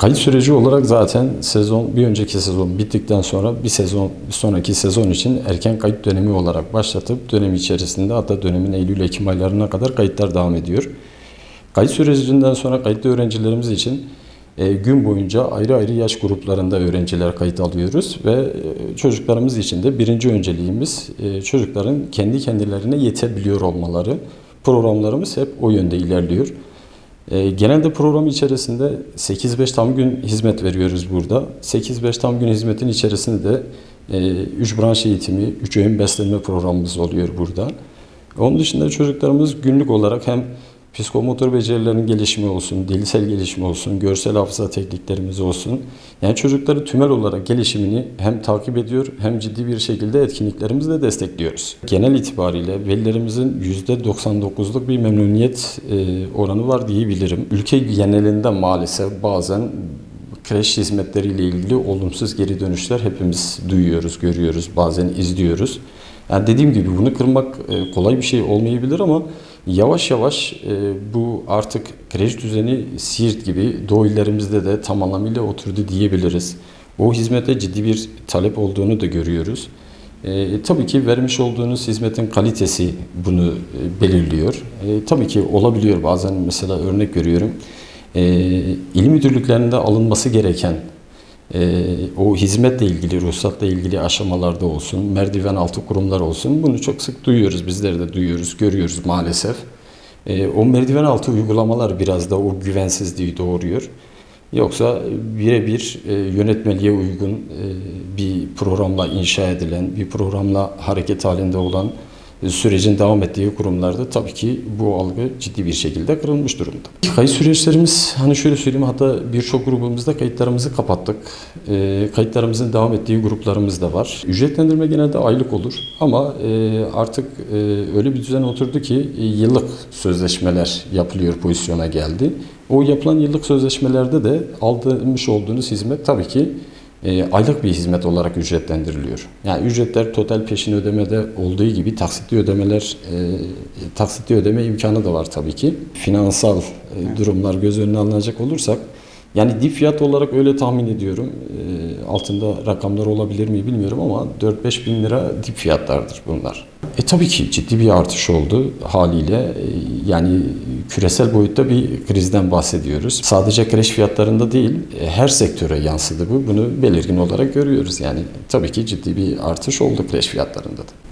Kayıt süreci olarak zaten sezon bir önceki sezon bittikten sonra bir sezon bir sonraki sezon için erken kayıt dönemi olarak başlatıp dönem içerisinde hatta dönemin Eylül-Ekim aylarına kadar kayıtlar devam ediyor. Kayıt sürecinden sonra kayıtlı öğrencilerimiz için e, gün boyunca ayrı ayrı yaş gruplarında öğrenciler kayıt alıyoruz ve e, çocuklarımız için de birinci önceliğimiz e, çocukların kendi kendilerine yetebiliyor olmaları. Programlarımız hep o yönde ilerliyor. E, genelde program içerisinde 8-5 tam gün hizmet veriyoruz burada. 8-5 tam gün hizmetin içerisinde de 3 branş eğitimi, 3 öğün beslenme programımız oluyor burada. Onun dışında çocuklarımız günlük olarak hem psikomotor becerilerinin gelişimi olsun, dilsel gelişimi olsun, görsel hafıza tekniklerimiz olsun. Yani çocukları tümel olarak gelişimini hem takip ediyor hem ciddi bir şekilde etkinliklerimizle destekliyoruz. Genel itibariyle velilerimizin %99'luk bir memnuniyet e, oranı var diyebilirim. Ülke genelinde maalesef bazen kreş hizmetleriyle ilgili olumsuz geri dönüşler hepimiz duyuyoruz, görüyoruz, bazen izliyoruz. Yani dediğim gibi bunu kırmak e, kolay bir şey olmayabilir ama yavaş yavaş e, bu artık kreş düzeni Siirt gibi doğu illerimizde de tam anlamıyla oturdu diyebiliriz. O hizmete ciddi bir talep olduğunu da görüyoruz. E, tabii ki vermiş olduğunuz hizmetin kalitesi bunu e, belirliyor. E, tabii ki olabiliyor bazen mesela örnek veriyorum. E, il müdürlüklerinde alınması gereken e, o hizmetle ilgili, ruhsatla ilgili aşamalarda olsun, merdiven altı kurumlar olsun bunu çok sık duyuyoruz. Bizler de duyuyoruz, görüyoruz maalesef. E, o merdiven altı uygulamalar biraz da o güvensizliği doğuruyor. Yoksa birebir e, yönetmeliğe uygun e, bir programla inşa edilen, bir programla hareket halinde olan sürecin devam ettiği kurumlarda tabii ki bu algı ciddi bir şekilde kırılmış durumda. Kayıt süreçlerimiz hani şöyle söyleyeyim hatta birçok grubumuzda kayıtlarımızı kapattık. E, kayıtlarımızın devam ettiği gruplarımız da var. Ücretlendirme genelde aylık olur ama e, artık e, öyle bir düzen oturdu ki e, yıllık sözleşmeler yapılıyor pozisyona geldi. O yapılan yıllık sözleşmelerde de aldırmış olduğunuz hizmet tabii ki e, aylık bir hizmet olarak ücretlendiriliyor. Yani ücretler total peşin ödemede olduğu gibi taksitli ödemeler, e, taksitli ödeme imkanı da var tabii ki. Finansal e, durumlar göz önüne alınacak olursak, yani dip fiyat olarak öyle tahmin ediyorum. E, altında rakamlar olabilir mi bilmiyorum ama 4-5 bin lira dip fiyatlardır bunlar. E tabii ki ciddi bir artış oldu haliyle. E, yani küresel boyutta bir krizden bahsediyoruz. Sadece kreş fiyatlarında değil, e, her sektöre yansıdı bu. Bunu belirgin olarak görüyoruz. Yani tabii ki ciddi bir artış oldu kreş fiyatlarında da.